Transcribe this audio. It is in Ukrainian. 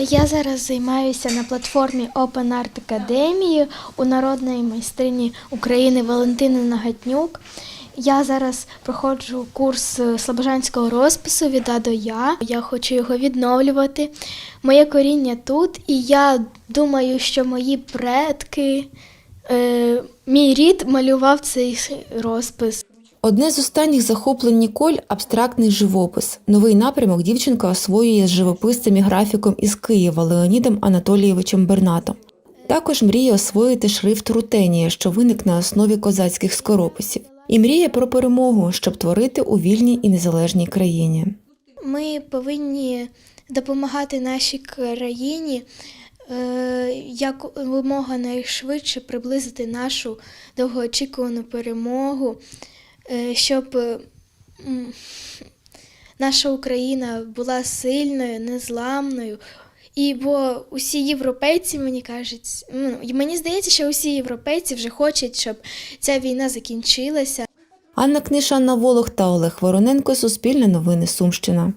Я зараз займаюся на платформі Open Art Academy у народної майстрині України Валентини Нагатнюк. Я зараз проходжу курс слобожанського розпису від А до Я. Я хочу його відновлювати. Моє коріння тут, і я думаю, що мої предки, е, мій рід малював цей розпис. Одне з останніх захоплень Ніколь абстрактний живопис. Новий напрямок дівчинка освоює з живописцем і графіком із Києва Леонідом Анатолійовичем Бернатом. Також мріє освоїти шрифт Рутенія, що виник на основі козацьких скорописів, і мріє про перемогу, щоб творити у вільній і незалежній країні. Ми повинні допомагати нашій країні е, як вимога найшвидше приблизити нашу довгоочікувану перемогу, щоб е, наша Україна була сильною, незламною. І бо усі європейці, мені кажуть, ну, мені здається, що усі європейці вже хочуть, щоб ця війна закінчилася. Анна Книша, Анна Волох та Олег Вороненко. Суспільне новини Сумщина.